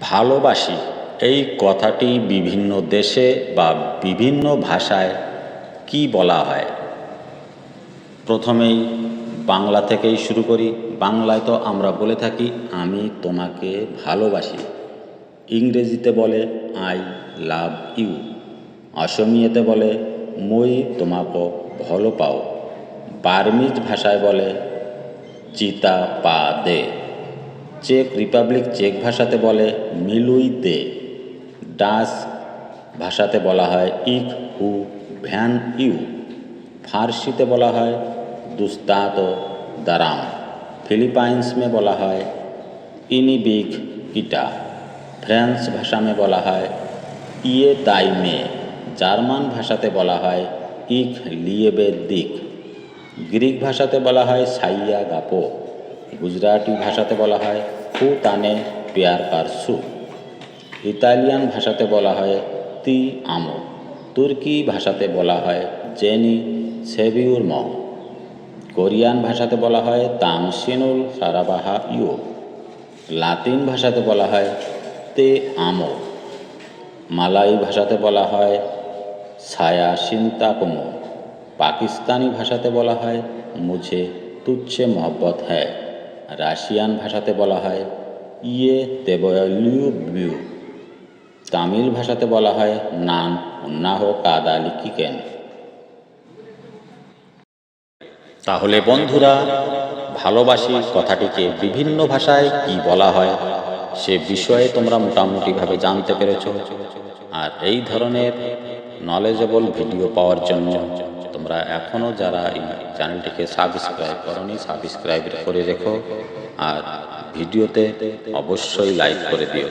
ভালোবাসি। এই কথাটি বিভিন্ন দেশে বা বিভিন্ন ভাষায় কি বলা হয়? প্রথমেই বাংলা থেকেই শুরু করি। বাংলায় তো আমরা বলে থাকি, আমি তোমাকে ভালোবাসি। ইংরেজিতে বলে, আই লাভ ইউ। অসমীয়াতে বলে, মই তোমাকে ভালো পাও। বার্মিজ ভাষায় বলে, চিতা পা দে। চেক রিপাবলিক চেক ভাষাতে বলে মিলুই দে ডাচ ভাষাতে বলা হয় ইক হু ভ্যান ইউ ফার্সিতে বলা হয় দুস্তাত দারাম फिलीपाइंस में बोला है इनिबिक किटा ফ্রেঞ্চ ভাষা में বলা হয় ইয়ে তাই মে জার্মান ভাষাতে বলা হয় ইক লিয়েবে দিক গ্রিক ভাষাতে বলা হয় সাইয়া গাপো গুজরাটি ভাষাতে বলা হয় ফু তানে পেয়ার পারসু ইতালিয়ান ভাষাতে বলা হয় তি আমো। তুর্কি ভাষাতে বলা হয় জেনি সেভিউর ম। কোরিয়ান ভাষাতে বলা হয় তামসিনুল সারাবাহা ইউ। লাতিন ভাষাতে বলা হয় তে আমো। মালাই ভাষাতে বলা হয় ছায়া সিন্তাকমো। পাকিস্তানি ভাষাতে বলা হয় মুঝে তুচ্ছে মহব্বত হ্যায়। রাশিয়ান ভাষাতে বলা হয় ইয়ে তেবলিউ তামিল ভাষাতে বলা হয় নান, উন্নাহ কাদালি কিকেন তাহলে বন্ধুরা, ভালোবাসি কথাটিকে বিভিন্ন ভাষায় কি বলা হয়, সে বিষয়ে তোমরা মোটামুটিভাবে জানতে পেরেছ। আর এই ধরনের নলেজেবল ভিডিও পাওয়ার জন্য তোমরা এখনও যারা এই চ্যানেলটিকে সাবস্ক্রাইব করনি সাবস্ক্রাইব করে রেখো। আর ভিডিওতে অবশ্যই লাইক করে দিও।